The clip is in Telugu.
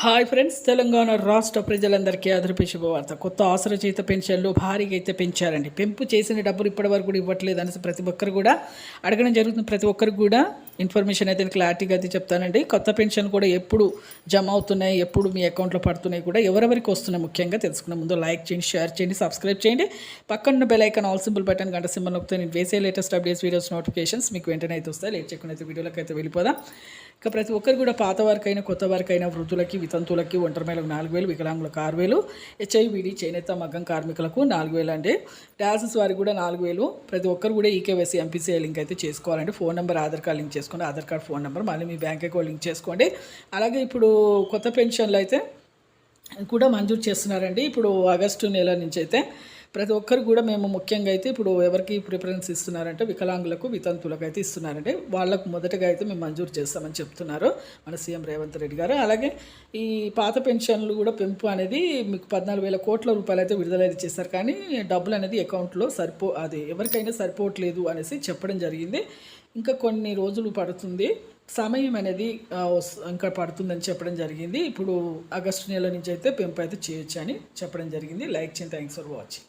హాయ్ ఫ్రెండ్స్ తెలంగాణ రాష్ట్ర ప్రజలందరికీ అదృపి శుభవార్త. కొత్త ఆశ్రచయిత పెన్షన్లు భారీగా అయితే పెంచారండి. పెంపు చేసిన డబ్బులు ఇప్పటివరకు కూడా ఇవ్వట్లేదు అనేసి ప్రతి ఒక్కరు కూడా అడగడం జరుగుతుంది. ప్రతి ఒక్కరికి కూడా ఇన్ఫర్మేషన్ అయితే క్లారిటీగా అయితే చెప్తానండి. కొత్త పెన్షన్ కూడా ఎప్పుడు జమ అవుతున్నాయి ఎప్పుడు మీ అకౌంట్లో పడుతున్నాయి కూడా ఎవరెవరికి వస్తున్నాయి ముఖ్యంగా తెలుసుకునే ముందు లైక్ చేయండి షేర్ చేయండి సబ్స్క్రైబ్ చేయండి. పక్కన bell icon all simple button గంట సింబల్ నొక్కితే నేను వేసే లేటెస్ట్ అప్డేట్స్ వీడియోస్ నోటిఫికేషన్స్ మీకు వెంటనే అయితే వస్తాయి. లేట్ చేయకుండా అయితే వీడియోలోకి అయితే వెళ్ళిపోదాం. ఇక ప్రతి ఒక్కరు కూడా పాత వారికైనా కొత్త వారికైనా వృద్ధులకి వితంతులకి ఒంటరి మేలకు నాలుగు వేలు వికలాంగులకు ఆరు వేలు హెచ్ఐవిడి చేనేత మగ్గం కార్మికులకు నాలుగు వేలు అండి. డాన్సెస్ వారికి కూడా నాలుగు వేలు. ప్రతి ఒక్కరు కూడా ఈకేవైసీ ఎంపీసీఐ లింక్ అయితే చేసుకోవాలండి. Phone number Aadhaar card link చేసుకోండి. ఆధార్ కార్డ్ ఫోన్ నెంబర్ మళ్ళీ మీ బ్యాంక్ అకౌంట్ లింక్ చేసుకోండి. అలాగే ఇప్పుడు కొత్త పెన్షన్లు అయితే కూడా మంజూరు చేస్తున్నారండి. ఇప్పుడు ఆగస్టు నెల నుంచి అయితే ప్రతి ఒక్కరు కూడా మేము ముఖ్యంగా అయితే ఇప్పుడు ఎవరికి ప్రిఫరెన్స్ ఇస్తున్నారంటే వికలాంగులకు వితంతులకు అయితే ఇస్తున్నారంటే వాళ్ళకు మొదటగా అయితే మేము మంజూరు చేస్తామని చెప్తున్నారు మన సీఎం రేవంత్ రెడ్డి గారు. అలాగే ఈ పాత పెన్షన్లు కూడా పెంపు అనేది మీకు పద్నాలుగు వేల కోట్ల రూపాయలు అయితే విడుదల చేశారు. కానీ డబ్బులు అనేది అకౌంట్లో సరిపో అది ఎవరికైనా సరిపోవట్లేదు అనేసి చెప్పడం జరిగింది. ఇంకా కొన్ని రోజులు పడుతుంది. సమయం అనేది ఇంకా పడుతుందని చెప్పడం జరిగింది. ఇప్పుడు ఆగస్టు నెల నుంచి అయితే పెంపు అయితే చేయొచ్చు అని చెప్పడం జరిగింది. లైక్ చేయండి. Thanks for watching.